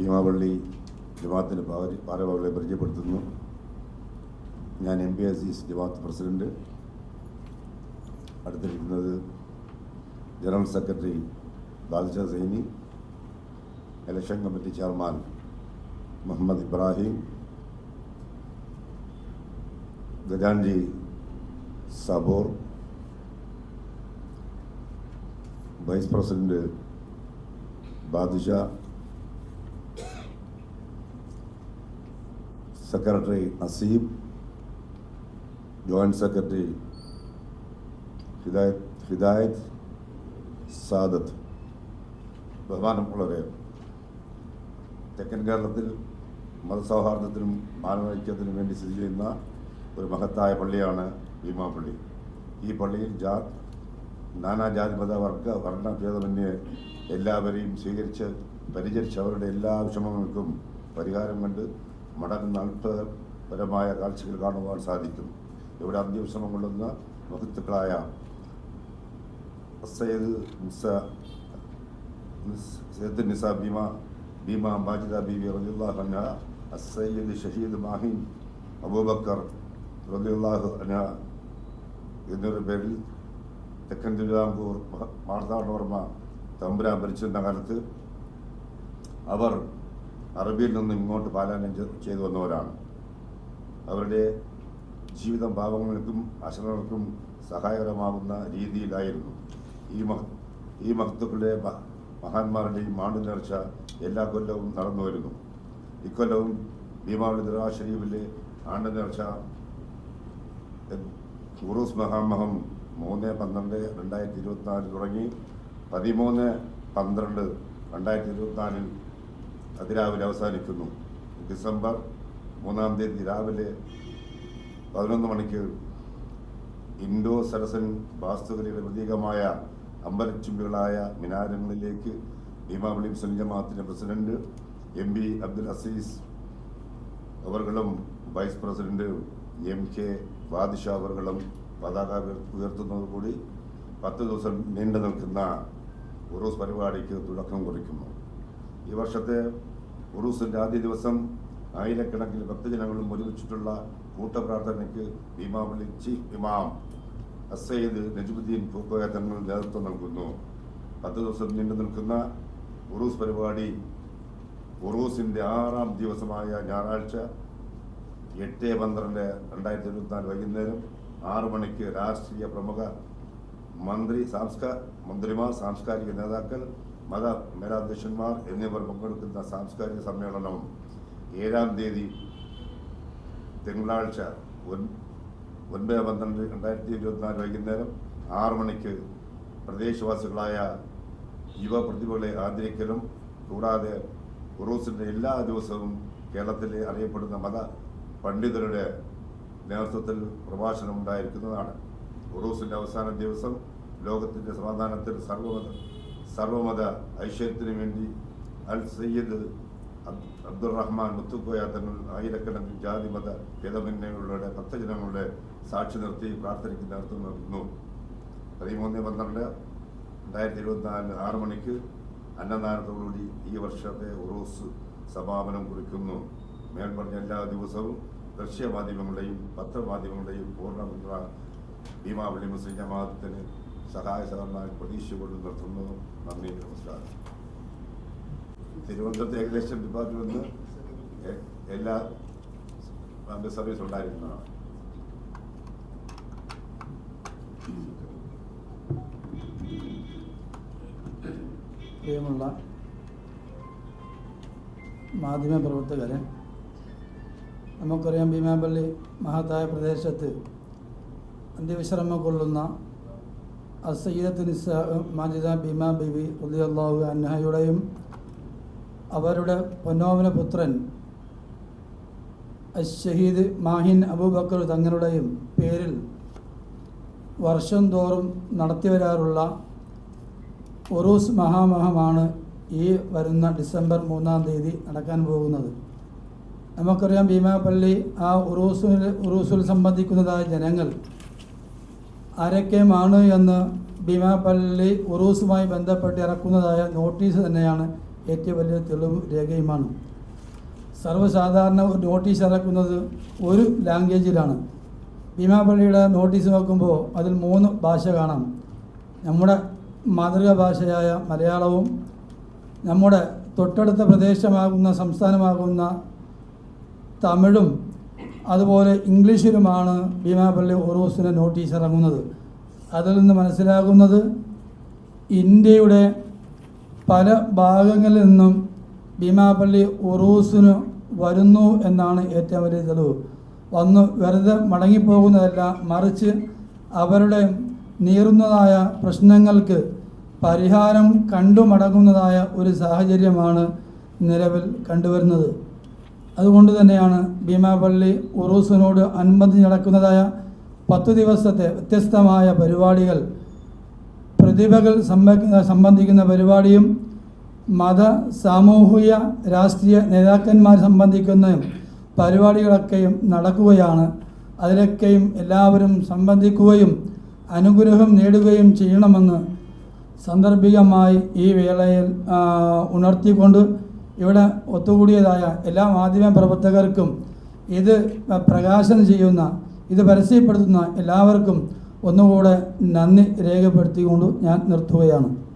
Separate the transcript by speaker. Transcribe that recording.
Speaker 1: ഭീമാപള്ളി ജമാഅത്തിന്റെ ഭാരവാഹികളെ പരിചയപ്പെടുത്തുന്നു. ഞാൻ എം പി അസീസ് ജമാഅത്ത് president. അടുത്തിരിക്കുന്നത് general secretary Badisha Saini election committee chairman Muhammad Ibrahim ഗജാൻജി സബോർ vice president Badusha secretary Naseeb joint secretary Hidayat Hidayat Sadat. ബഹുമാനമുള്ളവരെ തെക്കൻ കേരളത്തിൽ മതസൗഹാർദ്ദത്തിനും മാനവൈക്യത്തിനും വേണ്ടി സ്ഥിതി ചെയ്യുന്ന ഒരു മഹത്തായ പള്ളിയാണ് ഭീമാപള്ളി ഈ പള്ളിയിൽ ജാ നാനാജാതി മത വർഗ വർണ ഭേദമന്യേ എല്ലാവരെയും സ്വീകരിച്ച് പരിചരിച്ച് അവരുടെ എല്ലാ വിഷമങ്ങൾക്കും പരിഹാരം കണ്ട് മടങ്ങുന്ന അത്ഭുതപരമായ കാഴ്ചകൾ കാണുവാൻ സാധിക്കും. ഇവിടെ അന്ത്യവിഷമം കൊള്ളുന്ന മഹത്തുക്കളായ സയ്യദ് സയ്യിദ് നിസ ഭീമ ഭീമ മാജിദ ബീവി റളിയല്ലാഹു അൻഹ അസയ്യിദ് ഷഹീദ് മാഹിൻ അബൂബക്കർ റളിയല്ലാഹു അൻഹ എന്നൊരു പേരിൽ തെക്കൻ തിരുവിതാംകൂർ മാർത്താണ്ഡവർമ്മ തമ്പുരാൻ ഭരിച്ചിരുന്ന കാലത്ത് അവർ അറബിയിൽ നിന്നും ഇങ്ങോട്ട് പാലായനം ചെയ്തു വന്നവരാണ്. അവരുടെ ജീവിതം പാവങ്ങൾക്കും അശരണർക്കും സഹായകരമാകുന്ന രീതിയിലായിരുന്നു ഈ മഹ ഈ മഹത്വക്കളുടെ മഹാന്മാരുടെയും ആണ്ടു നേർച്ച എല്ലാ കൊല്ലവും നടന്നു വരുന്നു ഇക്കൊല്ലവും ഭീമാവളി ദർഗാ ഷരീഫിലെ ആണ്ടു നേർച്ച ഉറൂസ് മഹാമഹം മൂന്ന് പന്ത്രണ്ട് രണ്ടായിരത്തി ഇരുപത്തിനാലിൽ തുടങ്ങി പതിമൂന്ന് പന്ത്രണ്ട് രണ്ടായിരത്തി ഇരുപത്തിനാലിൽ അതിരാവിലെ അവസാനിക്കുന്നു. ഡിസംബർ മൂന്നാം തീയതി രാവിലെ പതിനൊന്ന് മണിക്ക് ഇൻഡോ സരസൻ വാസ്തുകലയുടെ പ്രതീകമായ അമ്പലച്ചുംബികളായ മിനാരങ്ങളിലേക്ക് ഭീമാവളി മുസ്ലിം ജമാഅത്തിന്റെ president M P Abdul Aziz അവർകളും vice president M K Badisha അവർകളും പതാക ഉയർ- ഉയർത്തുന്നതോടുകൂടി പത്ത് ദിവസം നീണ്ടു നിൽക്കുന്ന ഉറൂസ് പരിപാടിക്ക് തുടക്കം കുറിക്കുന്നു. ഈ വർഷത്തെ ഉറൂസിന്റെ ആദ്യ ദിവസം ആയിരക്കണക്കിന് ഭക്തജനങ്ങളും ഒരുമിച്ചിട്ടുള്ള കൂട്ടപ്രാർത്ഥനയ്ക്ക് ഭീമാവളി ചീഫ് ഇമാം അസയ്യദ് നജുബുദ്ദീൻ പൂക്കോയ തങ്ങൾ നേതൃത്വം നൽകുന്നു. പത്ത് ദിവസം നീണ്ടു നിൽക്കുന്ന ഉറൂസ് പരിപാടി ഉറൂസിന്റെ ആറാം ദിവസമായ ഞായറാഴ്ച എട്ട് പന്ത്രണ്ട് രണ്ടായിരത്തി ഇരുപത്തിനാല് വൈകുന്നേരം ആറു മണിക്ക് രാഷ്ട്രീയ പ്രമുഖ മന്ത്രി സാംസ്കാ മന്ത്രിമാർ സാംസ്കാരിക നേതാക്കൾ മത മേലാധ്യക്ഷന്മാർ എന്നിവർ പങ്കെടുക്കുന്ന സാംസ്കാരിക സമ്മേളനം ഏഴാം തീയതി തിങ്കളാഴ്ച ഒൻ- ഒൻപത് പന്ത്രണ്ട് രണ്ടായിരത്തി ഇരുപത്തിനാല് വൈകുന്നേരം ആറു മണിക്ക് പ്രദേശവാസികളായ യുവ പ്രതിഭകളെ ആദരിക്കലും കൂടാതെ ഉറൂസിന്റെ എല്ലാ ദിവസവും കേരളത്തിലെ അറിയപ്പെടുന്ന മത പണ്ഡിതരുടെ നേതൃത്വത്തിൽ പ്രഭാഷണം ഉണ്ടായിരിക്കുന്നതാണ്. ഉറൂസിന്റെ അവസാന ദിവസം ലോകത്തിന്റെ സമാധാനത്തിൽ സർവമത സർവമത ഐശ്വര്യത്തിനു വേണ്ടി അൽ സയ്യിദ് അബ്ദുറഹ്മാൻ മുത്തുക്കോയ തങ്ങൾ ആയിരക്കണക്കിന് ജാതി മത ഭേദമന്യങ്ങളുടെ ഭക്തജനങ്ങളുടെ സാക്ഷി നിർത്തി പ്രാർത്ഥനയ്ക്ക് നൽകുന്നു. പതിമൂന്ന് പന്ത്രണ്ട് രണ്ടായിരത്തി ഇരുപത്തിനാലിന് ആറ് മണിക്ക് അന്നദാനത്തോടുകൂടി ഈ വർഷത്തെ ഉറൂസ് സമാപനം കുറിക്കുന്നു. മേൽപ്പറഞ്ഞ എല്ലാ ദിവസവും ദൃശ്യമാധ്യമങ്ങളുടെയും പത്രമാധ്യമങ്ങളുടെയും പൂർണ ഭീമാവലി മുസ്ലിം ജമാഅത്തിന് സഹായ സഹകരണമായി പ്രതീക്ഷകൊണ്ട് നിർത്തുന്നു. നന്ദി നമസ്കാരം. തിരുവനന്തപുരത്ത് ഏകദേശം ഡിപ്പാർട്ട്മെന്റ് എ- എല്ലാ ബസ് സർവീസ് ഉണ്ടായിരുന്നതാണ്
Speaker 2: പ്രിയമുള്ള മാധ്യമപ്രവർത്തകരെ നമുക്കറിയാം ഭീമാപള്ളി മഹത്തായ പ്രദേശത്ത് അന്ത്യവിശ്രമം കൊള്ളുന്ന അസയ്യത്ത് നിസ മാജിദ ഭീമ ബിബി ഉദ്യാഹു അന്നഹയുടെയും അവരുടെ പൊന്നോമന പുത്രൻ ഷഹീദ് മാഹിൻ അബൂബക്കർ തങ്ങളുടെയും പേരിൽ വർഷം തോറും നടത്തിവരാറുള്ള ഉറൂസ് മഹാമഹമാണ് ഈ വരുന്ന ഡിസംബർ മൂന്നാം തീയതി നടക്കാൻ പോകുന്നത്. നമുക്കറിയാം ഭീമാപ്പള്ളി ആ ഉറൂസിൽ ഉറൂസിൽ സംബന്ധിക്കുന്നതായ ജനങ്ങൾ ആരൊക്കെയുമാണ് എന്ന് ഭീമാപ്പള്ളി ഉറൂസുമായി ബന്ധപ്പെട്ട് ഇറക്കുന്നതായ നോട്ടീസ് തന്നെയാണ് ഏറ്റവും വലിയ തെളിവ് രേഖയുമാണ്. സർവസാധാരണ നോട്ടീസ് ഇറക്കുന്നത് ഒരു ലാംഗ്വേജിലാണ്. ഭീമാപ്പള്ളിയുടെ നോട്ടീസ് നോക്കുമ്പോൾ അതിൽ മൂന്ന് ഭാഷ കാണാം. നമ്മുടെ മാതൃകാ ഭാഷയായ മലയാളവും നമ്മുടെ തൊട്ടടുത്ത പ്രദേശമാകുന്ന സംസ്ഥാനമാകുന്ന തമിഴും അതുപോലെ ഇംഗ്ലീഷിലുമാണ് ഭീമാപള്ളി ഓറോസിന്റെ നോട്ടീസ് ഇറങ്ങുന്നത്. അതിൽ നിന്ന് മനസ്സിലാകുന്നത് ഇന്ത്യയുടെ പല ഭാഗങ്ങളിൽ നിന്നും ഭീമാപള്ളി ഒറൂസിന് വരുന്നു എന്നാണ് ഏറ്റവും വലിയ തെളിവ്. വന്ന് വെറുതെ മടങ്ങിപ്പോകുന്നതല്ല മറിച്ച് അവരുടെ നീറുന്നതായ പ്രശ്നങ്ങൾക്ക് പരിഹാരം കണ്ടു മടങ്ങുന്നതായ ഒരു സാഹചര്യമാണ് നിലവിൽ കണ്ടുവരുന്നത്. അതുകൊണ്ട് തന്നെയാണ് ഭീമാപള്ളി ഉറൂസിനോട് അനുബന്ധിച്ച് നടക്കുന്നതായ പത്തു ദിവസത്തെ വ്യത്യസ്തമായ പരിപാടികൾ. പ്രതിഭകൾ സംബന്ധിക്കുന്ന പരിപാടിയും മത സാമൂഹിക രാഷ്ട്രീയ നേതാക്കന്മാർ സംബന്ധിക്കുന്ന പരിപാടികളൊക്കെയും നടക്കുകയാണ്. അതിലൊക്കെയും എല്ലാവരും സംബന്ധിക്കുകയും അനുഗ്രഹം നേടുകയും ചെയ്യണമെന്ന് സന്ദർഭികമായി ഈ വേളയിൽ ഉണർത്തിക്കൊണ്ട് ഇവിടെ ഒത്തുകൂടിയതായ എല്ലാ മാധ്യമ പ്രവർത്തകർക്കും ഇത് പ്രകാശനം ചെയ്യുന്ന ഇത് പരസ്യപ്പെടുത്തുന്ന എല്ലാവർക്കും ഒന്നുകൂടെ നന്ദി രേഖപ്പെടുത്തിക്കൊണ്ട് ഞാൻ നിർത്തുകയാണ്.